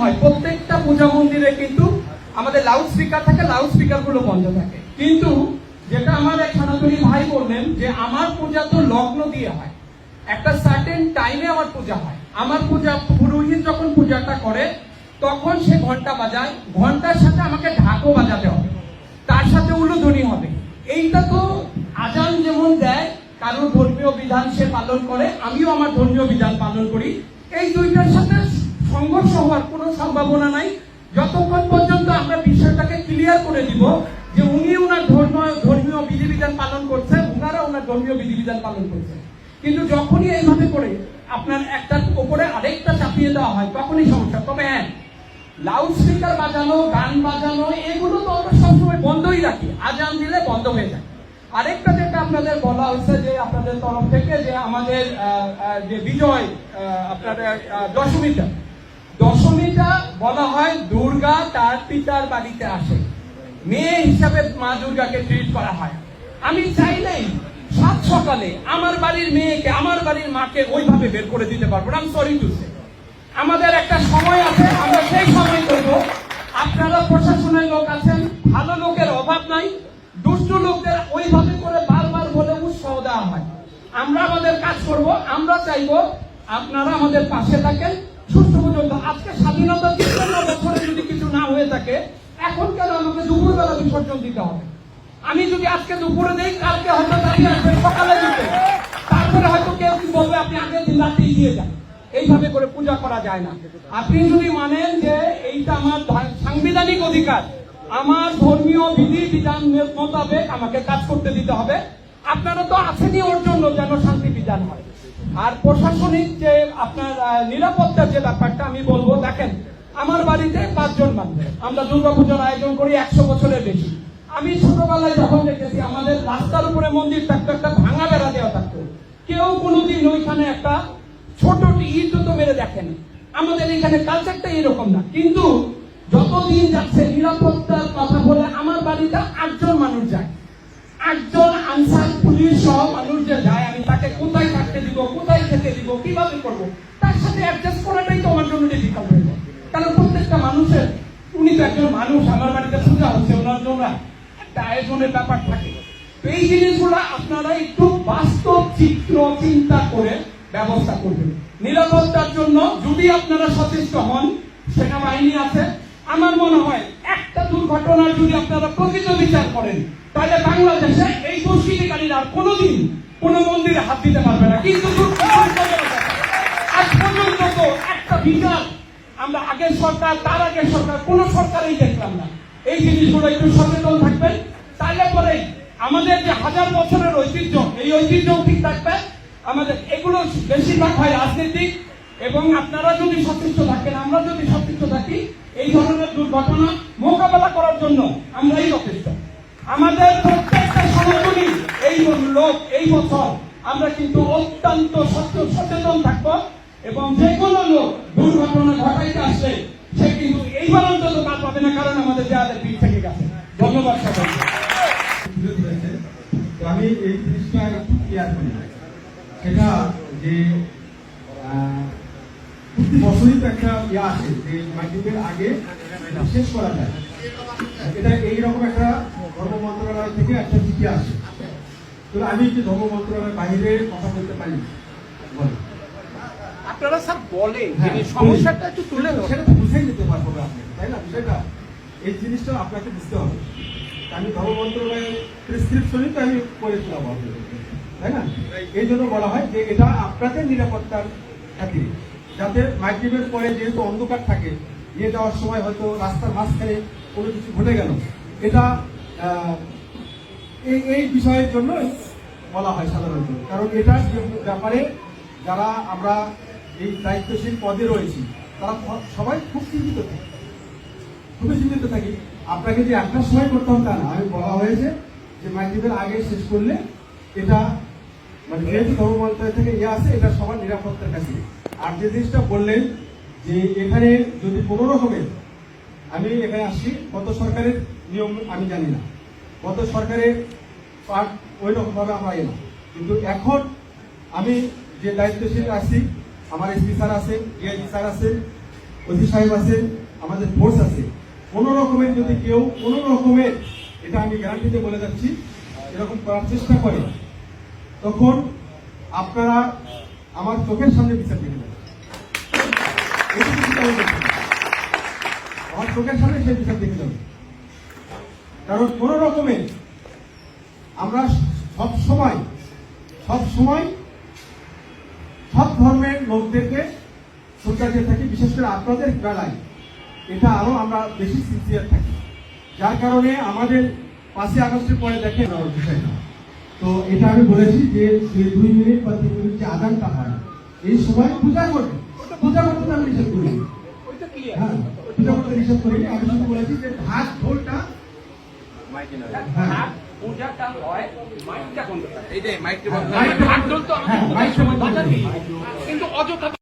হয়। প্রত্যেকটা পূজা মন্দিরে কিন্তু আমাদের লাউড স্পিকার থাকে লাউড স্পিকারগুলো বন্ধ থাকে। কিন্তু যেটা আমার এক সনাতনী ভাই বললেন যে আমার পূজা তো লগ্ন দিয়ে হয়। একটা সার্টেন টাইমে আমার পূজা হয়। আমার পূজা, পুরোহিত যখন পূজাটা করে, তখন সে ঘণ্টা বাজায়। ঘণ্টার সাথে আমাকে ঢাকও বাজাতে হবে। তার সাথে উলুধ্বনি হবে। এইটা তো আজান যেমন দেয়, কারোর ধর্মীয় বিধান সে পালন করে, আমিও আমার ধর্মীয় বিধান পালন করি। এই দুইটার সাথে সংঘর্ষ হওয়ার কোনো সম্ভাবনা নাই। যতক্ষণ পর্যন্ত আমরা বিষয়টাকে ক্লিয়ার করে দিব যে উনি ওনার ধর্ম ধর্মীয় বিধিবিধান পালন করছেন ওনারা ওনার ধর্মীয় বিধিবিধান পালন করছেন। কিন্তু যখনই এইভাবে করে আপনার একটার উপরে আরেকটা চাপিয়ে দেওয়া হয়, তখনই সমস্যা। তবে হ্যাঁ লাউড স্পিকার বাজানো, গান বাজানো, এগুলো তো আমরা সবসময় বন্ধই রাখি। আজান দিলে বন্ধ হয়ে যায়। আরেকটা যেটা আপনাদের বলা হয়েছে যে আপনাদের তরফ থেকে যে আমাদের যে বিজয় আপনার দশমীটা দশমীটা বলা হয় দুর্গা তার পিতার বাড়িতে আসে। মেয়ে হিসাবে মা দুর্গাকে ট্রিট করা হয়। আমি চাইলেই সাত সকালে আমার বাড়ির মেয়েকে, আমার বাড়ির মাকে ওইভাবে বের করে দিতে পারব আমি সরি টু আমাদের একটা সময় আছে, আমরা সেই সময় করব। আপনারা প্রশাসনের লোক আছেন, ভালো লোকের অভাব নাই। দুষ্ট লোকদের ওইভাবে করে বারবার বলে উৎসাহ দেওয়া হয়। আমরা আমাদের কাজ করব, আমরা চাইব আপনারা আমাদের পাশে থাকেন, সুস্থ পর্যন্ত। আজকে স্বাধীনতা তিপ্পান্ন বছরে যদি কিছু না হয়ে থাকে, এখন কেন আমাকে দুপুরবেলা বিসর্জন দিতে হবে? আমি যদি আজকে দুপুরে দেই, কালকে হয়তো দাঁড়িয়ে আসবে সকালে দিতে। তারপরে হয়তো কেউ কি বলবে, আপনি আগের দিন রাতেই দিয়ে যান। এইভাবে করে পূজা করা যায় না। আপনি যদি মানেন যে এইটা আমার সাংবিধানিক অধিকার, আমার ধর্মীয় বিধি, বিধান মোতাবেক আমাকে কাজ করতে দিতে হবে। আপনারা তো আছেনই ওর জন্য যেন শান্তি বিধান হয়। আর প্রশাসনিক যে আপনার নিরাপত্তার যে ব্যাপারটা আমি বলব, দেখেন, আমার বাড়িতে পাঁচজন মানুষ আমরা দুর্গাপূজার আয়োজন করি একশো বছরের বেশি। আমি ছোটবেলায় যখন দেখেছি, আমাদের রাস্তার উপরে মন্দির থাকতো, একটা ভাঙা বেড়া দেওয়া থাকতো। কেউ কোনোদিন ওইখানে একটা ছোট ইট তো মেরে দেখেন। আমাদের এখানে কালচারটা এরকম না। কিন্তু যতদিন যাচ্ছে, নিরাপত্তার কথা বলে আমার বাড়িতে আটজন মানুষ যায়। আটজন আনসার পুলিশ সহ মানুষ যে যায় একজন মানুষ আমার বাড়িতে পূজা হচ্ছে, ওনার জন্য একটা আয়োজনের ব্যাপার থাকে। এই জিনিসগুলো আপনারা একটু বাস্তব চিত্র চিন্তা করে ব্যবস্থা করবেন। নিরাপত্তার জন্য যদি আপনারা সচেষ্ট হন সেনাবাহিনী আছে। আমার মনে হয় একটা দুর্ঘটনার যদি আপনারা প্রকৃত বিচার করেন, তাহলে বাংলাদেশে এই দুষ্কৃতিকারীরা আর কোনোদিন কোনো মন্দিরে হাত দিতে পারবে না। কিন্তু আজ পর্যন্ত তো একটা বিচার আমরা আগের সরকার, তার আগের সরকার, কোন সরকারই দেখলাম না। এই জিনিসগুলো একটু সচেতন থাকবেন। তাহলে পরে আমাদের যে হাজার বছরের ঐতিহ্য, এই ঐতিহ্য ঠিক থাকবে। আমাদের এগুলো বেশিরভাগ হয় রাজনীতিক এবং আপনারা যদি সচেষ্ট থাকেন, আমরা যদি সচেষ্ট থাকি, এই ধরনের দুর্ঘটনা মোকাবেলা করার জন্য আমরাই যথেষ্ট। আমাদের প্রত্যেকটা সনাতনী এই লোক, এই বছর আমরা কিন্তু অত্যন্ত সচেতন থাকব। এবং যে কোনো লোক দুর্ঘটনা ঘটাইতে আসলে সে কিন্তু এইবার অন্তত কাজ পাবে না, কারণ আমাদের দেয়ালের পিঠ থেকে গেছে। ধন্যবাদ তো আমি এই জিনিসটা ক্লিয়ার করি। সেটা যে প্রতি বছরই তো একটা ইয়ে আসে যে মাধ্যমিকের আগে শেষ করা যায়। এটা এইরকম একটা ধর্ম মন্ত্রণালয় থেকে একটা চিঠি আসে। তো আমি যে ধর্ম মন্ত্রণালয়ের বাইরে কথা বলতে পারি। আপনারা স্যার বলেন সমস্যাটা একটু তুলে। সেটা বুঝাই দিতে পারব আপনি তাই না? বিষয়টা এই জিনিসটা আপনাকে বুঝতে হবে। আমি ধর্ম মন্ত্রণালয়ের প্রেসক্রিপশনই তো আমি করে দিলাম আপনাদেরকে, তাই না? এই জন্য বলা হয় যে এটা আপনাদের নিরাপত্তার খাতিরে। যাতে মাইক্রোওয়েভের পরে যেহেতু অন্ধকার থাকে নিয়ে যাওয়ার সময় হয়তো রাস্তার মাঝখানে কোনো কিছু ঘটে গেল। এটা এই এই বিষয়ের জন্য বলা হয় সাধারণত। কারণ এটা ব্যাপারে যারা আমরা এই দায়িত্বশীল পদে রয়েছি, তারা সবাই খুব চিন্তিত থাকে। খুবই চিন্তিত থাকি। আপনাকে যে একটা সময় করতে হবে তা না। আমি বলা হয়েছে যে মাইক্রোভের আগে শেষ করলে এটা মানে যেহেতু থেকে ইয়ে আছে, এটা সবার নিরাপত্তার কাছে। আর যে জিনিসটা বললেন যে এখানে যদি কোনো রকমের আমি এখানে আসছি। গত সরকারের নিয়ম আমি জানি না। গত সরকারের পার্ট ওই রকম ভাবে আমরা এলাম কিন্তু এখন আমি যে দায়িত্বশীল আছি আমার এসপি স্যার আছেন ডিআইজি স্যার আছেন ওসি সাহেব আছেন আমাদের ফোর্স আছে। কোনো রকমের যদি কেউ, কোনো রকমের, এটা আমি গ্যারান্টিতে বলে যাচ্ছি, এরকম করার চেষ্টা করে, তখন আপনারা আমার চোখের সামনে বিচার দেখে। আমার চোখের সামনে সেই বিচার দেখে যাবে। কারণ কোন রকমের আমরা সব সময় সব সময় সব ধর্মের লোকদেরকে শ্রদ্ধা দিয়ে থাকি বিশেষ করে আপনাদের বেলায়। এটা আরও আমরা বেশি সিনসিয়ার থাকি। যার কারণে আমাদের পাঁচই আগস্টের পরে দেখে নেওয়ার বিষয় না। তো এটা আমি বলেছি যে দুই মিনিট বা তিন মিনিট যে আদানটা হয় এই সময় পূজা করবে। পূজা করতে আমি নিষেধ করি হ্যাঁ পূজা করতে নিষেধ করি আমি শুধু বলেছি যে ঢাক ঢোলটা হ্যাঁ। পূজাটা হয় মাইকটা বন্ধ এই যে মাইকটি হ্যাঁ, বন্ধ হ্যাঁ, বন্ধ কিন্তু অযথা